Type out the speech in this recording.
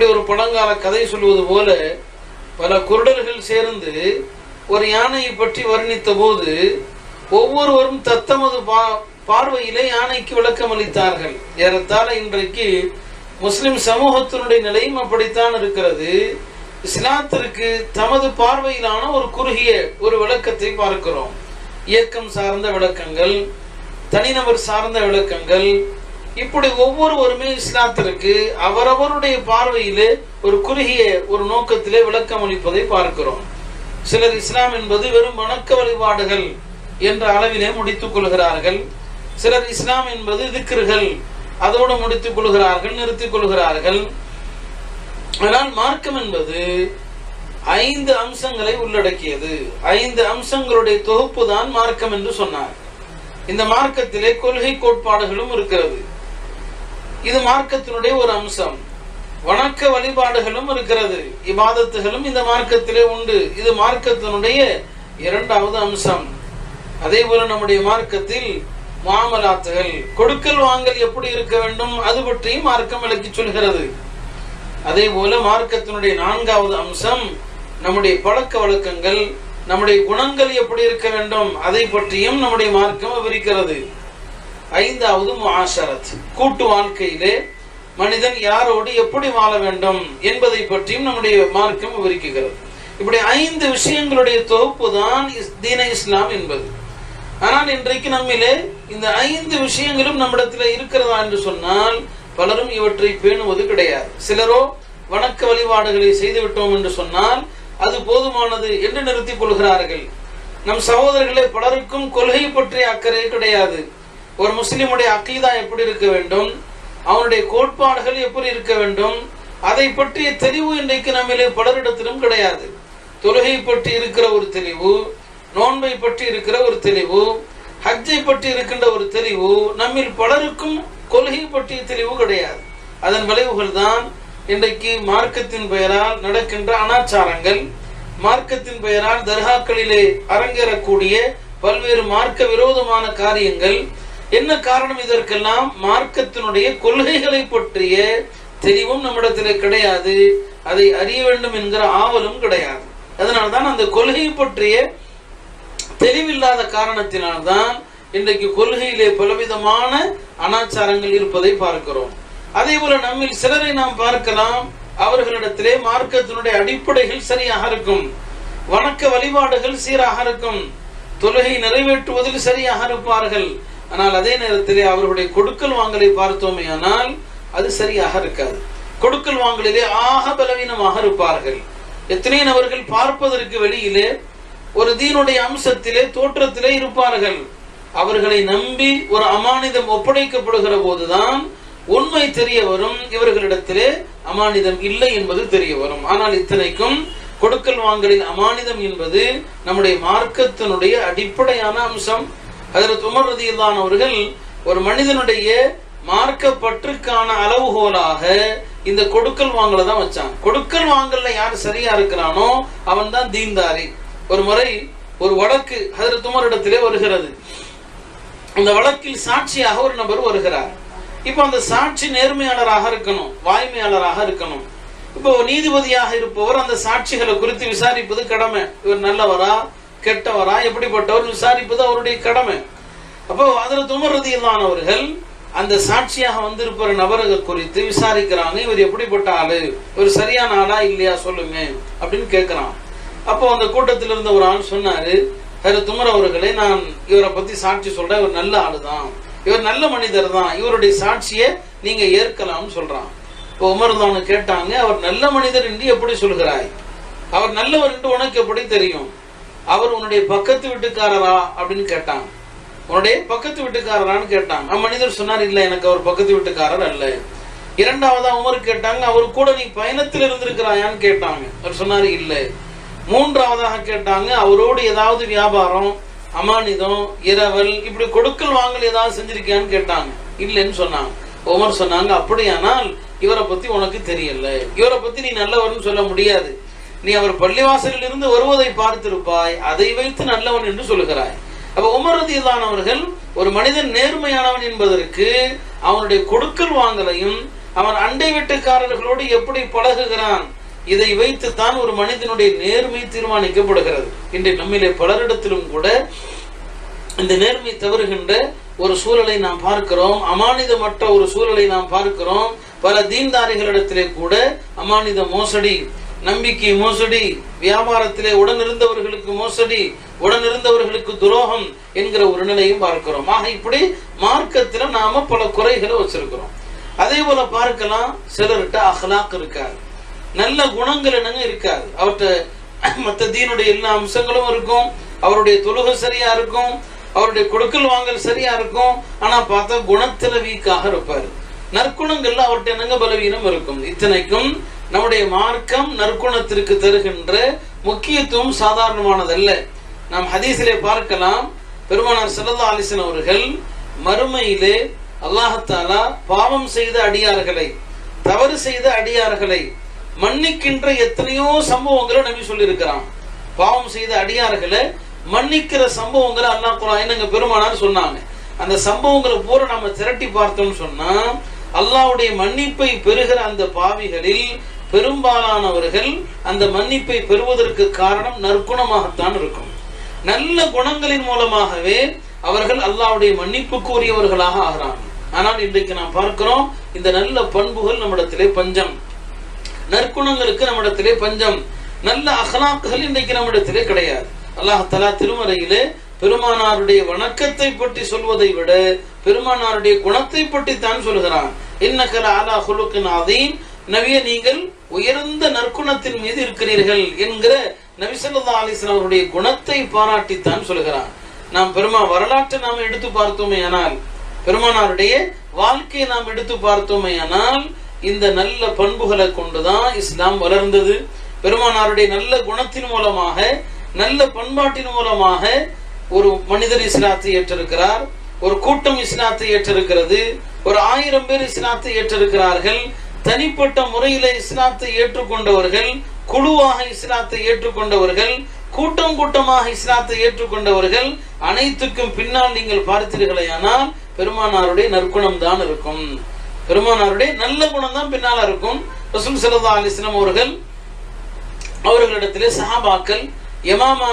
இப்படி ஒரு பழங்கால கதை சொல்வது போல பல குருடர்கள் சேர்ந்து ஒரு யானையை பற்றி வர்ணித்த போது ஒவ்வொருவரும் தத்தமது பா பார்வையிலே யானைக்கு விளக்கம் அளித்தார்கள். ஏறத்தாழ இன்றைக்கு முஸ்லிம் சமூகத்தினுடைய நிலையும் அப்படித்தான் இருக்கிறது. இஸ்லாத்திற்கு தமது பார்வையிலான ஒரு குறுகிய ஒரு விளக்கத்தை பார்க்கிறோம். இயக்கம் சார்ந்த விளக்கங்கள் தனிநபர் சார்ந்த விளக்கங்கள் இப்படி ஒவ்வொருவருமே இஸ்லாத்திற்கு அவரவருடைய பார்வையிலே ஒரு குறுகிய ஒரு நோக்கத்திலே விளக்கம் அளிப்பதை பார்க்கிறோம். சிலர் இஸ்லாம் என்பது வெறும் வணக்க வழிபாடுகள் என்ற அளவிலே முடித்துக் கொள்கிறார்கள். சிலர் இஸ்லாம் என்பது திக்ருகள் அதோடு முடித்துக் கொள்கிறார்கள் நிறுத்திக் கொள்கிறார்கள். ஆனால் மார்க்கம் என்பது ஐந்து அம்சங்களை உள்ளடக்கியது. ஐந்து அம்சங்களுடைய தொகுப்பு தான் மார்க்கம் என்று சொன்னார். இந்த மார்க்கத்திலே கொள்கை கோட்பாடுகளும் இருக்கிறது. இது மார்க்கத்தினுடைய ஒரு அம்சம். வணக்க வழிபாடுகளும் இருக்கிறது. இபாதத்துகளும் இந்த மார்க்கத்திலே உண்டு. இது மார்க்கத்தினுடைய இரண்டாவது அம்சம். அதே போல நம்முடைய மார்க்கத்தில் மாமலாத்துகள் கொடுக்கல் வாங்கல் எப்படி இருக்க வேண்டும் அது பற்றியும் மார்க்கம் விளக்கி சொல்கிறது. அதே போல மார்க்கத்தினுடைய நான்காவது அம்சம் நம்முடைய பழக்க வழக்கங்கள் நம்முடைய குணங்கள் எப்படி இருக்க வேண்டும் அதை பற்றியும் நம்முடைய மார்க்கம் விவரிக்கிறது. ஐந்தாவது முஆஷரத் கூட்டு வாழ்க்கையிலே மனிதன் யாரோடு எப்படி வாழ வேண்டும் என்பதை பற்றியும் நம்முடைய மார்க்கம் விவரிக்குகிறது இப்படி ஐந்து விஷயங்களுடைய தொகுப்பு தான் இஸ்- தீன இஸ்லாம் என்பது. ஆனால் இன்றைக்கு நம்மிலே இந்த ஐந்து விஷயங்களும் நம்மிடத்தில் இருக்கிறதா என்று சொன்னால் பலரும் இவற்றை பேணுவது கிடையாது. சிலரோ வணக்க வழிபாடுகளை செய்துவிட்டோம் என்று சொன்னால் அது போதுமானது என்று நிறுத்திக் கொள்கிறார்கள். நம் சகோதரர்களே பலருக்கும் கொள்கை பற்றிய அக்கறை கிடையாது. ஒரு முஸ்லிமுடைய அக்கீதா எப்படி இருக்க வேண்டும்? அவனுடைய கோட்பாடுகள் எப்படி இருக்க வேண்டும்? அதை பற்றிய தெளிவு இன்றைக்கு நம்மிலே பலரிடத்திலும் கிடையாது. தொழுகை பற்றி இருக்கிற ஒரு தெளிவு நோன்பை பற்றி இருக்கிற ஒரு தெளிவு ஹஜ்ஜை பற்றி இருக்கின்ற ஒரு தெளிவு நம்மில் பலருக்கும் கொள்கை பற்றிய தெளிவு கிடையாது. அதன் விளைவுகள் தான் இன்றைக்கு மார்க்கத்தின் பெயரால் நடக்கின்ற அனாச்சாரங்கள். மார்க்கத்தின் பெயரால் தர்காக்களிலே அரங்கேறக்கூடிய பல்வேறு மார்க்க விரோதமான காரியங்கள் என்ன காரணம் இதற்கெல்லாம்? மார்க்கத்தினுடைய கொள்கைகளை பற்றிய தெளிவும் நம்மிடத்திலே கிடையாது. அதை அறிய வேண்டும் என்கிற ஆவலும் கிடையாது. அதனால்தான் அந்த கொள்கையை பற்றிய தெளிவில்லாத காரணத்தினால்தான் இன்றைக்கு கொள்கையிலே பலவிதமான அனாச்சாரங்கள் இருப்பதை பார்க்கிறோம். அதே போல நம்மில் சிலரை நாம் பார்க்கலாம். அவர்களிடத்திலே மார்க்கத்தினுடைய அடிப்படைகள் சரியாக இருக்கும். வணக்க வழிபாடுகள் சீராக இருக்கும். தொழுகை நிறைவேற்றுவதில் சரியாக இருப்பார்கள். ஆனால் அதே நேரத்திலே அவர்களுடைய கொடுக்கல் வாங்கலை பார்த்தோமே ஆனால் அது சரியாக இருக்காது. கொடுக்கல் வாங்கலிலே ஆக பலவீனமாக இருப்பார்கள். எத்தனை நபர்கள் பார்ப்பதற்கு வெளியிலே ஒரு தீனுடைய அம்சத்திலே தோற்றத்திலே இருப்பார்கள். அவர்களை நம்பி ஒரு அமானிதம் ஒப்படைக்கப்படுகிற போதுதான் உண்மை தெரிய வரும். இவர்களிடத்திலே அமானிதம் இல்லை என்பது தெரிய வரும். ஆனால் இத்தனைக்கும் கொடுக்கல் வாங்கலில் அமானிதம் என்பது நம்முடைய மார்க்கத்தினுடைய அடிப்படையான அம்சம். அதில் உமர் ரதியில்லான் அவர்கள் ஒரு மனிதனுடைய மார்க்க பற்றுக்கான அளவுகோலாக இந்த கொடுக்கல் வாங்கல தான் வச்சான் கொடுக்கல் வாங்கல யார் சரியா இருக்கிறானோ அவன் தான் தீன்தாரி. ஒரு முறை ஒரு வழக்கு ஹதரத் இடத்திலே வருகிறது. அந்த வழக்கில் சாட்சியாக ஒரு நபர் வருகிறார். இப்போ அந்த சாட்சி நேர்மையாளராக இருக்கணும் வாய்மையாளராக இருக்கணும். இப்போ நீதிபதியாக இருப்பவர் அந்த சாட்சிகளை குறித்து விசாரிப்பது கடமை. இவர் நல்லவரா? கெட்டவரா எப்படிப்பட்டவர் விசாரிப்பது அவருடைய கடமை. அப்போ அதில் துமரதியில்லானவர்கள் அந்த சாட்சியாக வந்திருப்பிற நபர்கள் குறித்து விசாரிக்கிறாங்க இவர் எப்படிப்பட்ட ஆளு இவர் சரியான ஆளா இல்லையா சொல்லுங்க அப்படின்னு கேட்கிறான். அப்போ அந்த கூட்டத்தில் இருந்த ஒரு ஆள் சொன்னாரு ஹரி துமர் அவர்களே நான் இவரை பத்தி சாட்சி சொல்றேன் இவர் நல்ல ஆளு தான் இவர் நல்ல மனிதர் தான் இவருடைய சாட்சியை நீங்க ஏற்கலாம்னு சொல்றான். இப்போ உமர்தானு கேட்டாங்க அவர் நல்ல மனிதர் என்று எப்படி சொல்கிறாய்? அவர் நல்லவர் என்று உனக்கு எப்படி தெரியும்? அவர் உன்னுடைய பக்கத்து வீட்டுக்காரரா அப்படின்னு கேட்டாங்க. உன்னுடைய பக்கத்து வீட்டுக்காரரான்னு கேட்டாங்க. அம்மனிதர் சொன்னார் இல்லை எனக்கு அவர் பக்கத்து வீட்டுக்காரர் அல்ல. இரண்டாவதா உமர் கேட்டாங்க அவர் கூட நீ பயணத்தில் இருந்திருக்கிறாயான்னு கேட்டாங்க. அவர் சொன்னார் இல்லை. மூன்றாவதாக கேட்டாங்க அவரோடு ஏதாவது வியாபாரம் அமானிதம் இரவல் இப்படி கொடுக்கல் வாங்கல் ஏதாவது செஞ்சிருக்கியான்னு கேட்டாங்க. இல்லைன்னு சொன்னாங்க. உமர் சொன்னாங்க அப்படியானால் இவரை பத்தி உனக்கு தெரியல. இவரை பத்தி நீ நல்லவர்னு சொல்ல முடியாது. நீ அவர் பள்ளிவாசலில் இருந்து வருவதை பார்த்திருப்பாய் அதை வைத்து நல்லவன் என்று சொல்லுகிறாய். அப்ப உமரதியிலானவர்கள் ஒரு மனிதன் நேர்மையானவன் என்பதற்கு அவனுடைய கொடுக்கல் வாங்கலையும் அவன் அண்டை வீட்டுக்காரர்களோடு எப்படி பழகுகிறான் இதை வைத்துத்தான் ஒரு மனிதனுடைய நேர்மை தீர்மானிக்கப்படுகிறது. இன்றை நம்மிலே பலரிடத்திலும் கூட இந்த நேர்மை தவறுகின்ற ஒரு சூழலை நாம் பார்க்கிறோம் அமானிதமற்ற ஒரு சூழலை நாம் பார்க்கிறோம். பல தீன்தாரிகளிடத்திலே கூட அமானித மோசடி நம்பிக்கை மோசடி வியாபாரத்திலே உடனிருந்தவர்களுக்கு மோசடி உடனிருந்தவர்களுக்கு துரோகம் என்கிற ஒரு நிலையும் பார்க்கிறோம். ஆக இப்படி மார்க்கத்துல நாம பல குறைகளை வச்சிருக்கிறோம். அதே போல பார்க்கலாம் சிலர்கிட்ட அஹ்லாக் இருக்காது. நல்ல குணங்கள் என்னங்க இருக்காது. அவர்கிட்ட மற்ற தீனுடைய எல்லா அம்சங்களும் இருக்கும். அவருடைய தொழுகை சரியா இருக்கும். அவருடைய கொடுக்கல் வாங்கல் சரியா இருக்கும். ஆனா பார்த்தா குணத்துல வீக்காக இருப்பாரு. நற்குணங்கள்ல அவர்கிட்ட என்னங்க பலவீனம் இருக்கும்? இத்தனைக்கும் நம்முடைய மார்க்கம் நற்குணத்திற்கு தருகின்ற முக்கியத்துவம் சாதாரணமானதல்ல. நாம் ஹதீஸிலே பார்க்கலாம் பெருமானார் ஸல்லல்லாஹு அலிசன் அவர்கள் மறுமையிலே அல்லாஹத்தாலா பாவம் செய்த அடியார்களை தவறு செய்த அடியார்களை மன்னிக்கின்ற எத்தனையோ சம்பவங்களை நம்பி சொல்லியிருக்கிறான். பாவம் செய்த அடியார்களை மன்னிக்கிற சம்பவங்களை அல்லாஹ் குரான் பெருமானார் சொன்னாங்க. அந்த சம்பவங்களை பூரா நம்ம திரட்டி பார்த்தோம்னு சொன்னா அல்லாவுடைய மன்னிப்பை பெறுகிற அந்த பாவிகளில் பெரும்பாலானவர்கள் அந்த மன்னிப்பை பெறுவதற்கு காரணம் நற்குணமாகத்தான் இருக்கும். நல்ல குணங்களின் மூலமாகவே அவர்கள் அல்லாஹ்வுடைய மன்னிப்புக்கு உரியவர்களாக ஆகிறாங்க ஆனால் இன்றைக்கு நாம் பார்க்கிறோம் இந்த நல்ல பண்புகள் நம்மிடத்திலே பஞ்சம். நற்குணங்களுக்கு நம்மிடத்திலே பஞ்சம். நல்ல அகலாக்குகள் இன்றைக்கு நம்மிடத்திலே கிடையாது. அல்லாஹ் தலா திருமறையிலே பெருமானாருடைய வணக்கத்தை பற்றி சொல்வதை விட பெருமானாருடைய குணத்தை பற்றி தான் சொல்கிறான். இன்னக்கல அலா ஹுலுக்கின் அதீம் நவிய நீங்கள் உயர்ந்த நற்குணத்தின் மீது இருக்கிறீர்கள் என்கிற நபிசல்லா அலிஸ்லாம் அவருடைய குணத்தை பாராட்டித்தான் சொல்கிறான் நாம் பெருமா வரலாற்றை நாம் எடுத்து பார்த்தோமே ஆனால் பெருமானாருடைய வாழ்க்கையை நாம் எடுத்து பார்த்தோமே ஆனால் இந்த நல்ல பண்புகளை கொண்டுதான் இஸ்லாம் வளர்ந்தது. பெருமானாருடைய நல்ல குணத்தின் மூலமாக நல்ல பண்பாட்டின் மூலமாக ஒரு மனிதர் இஸ்லாத்தை ஏற்றிருக்கிறார். ஒரு கூட்டம் இஸ்லாத்தை ஏற்றிருக்கிறது. ஒரு ஆயிரம் பேர் இஸ்லாத்தை ஏற்றிருக்கிறார்கள். தனிப்பட்ட முறையில இஸ்லாத்தை ஏற்றுக்கொண்டவர்கள் குழுவாக இஸ்லாத்தை ஏற்றுக்கொண்டவர்கள் கூட்டம் கூட்டமாக இஸ்லாத்தை ஏற்றுக்கொண்டவர்கள் அனைத்துக்கும் பின்னால் நீங்கள் பார்த்தீர்களேயானால் பெருமானாருடைய நற்குணம் தான் இருக்கும். பெருமானாருடைய நல்ல குணம் தான் பின்னால இருக்கும். ரசூல் சல்லா அலிஸ்லாம் அவர்கள் அவர்களிடத்திலே சஹாபாக்கள் எமாமா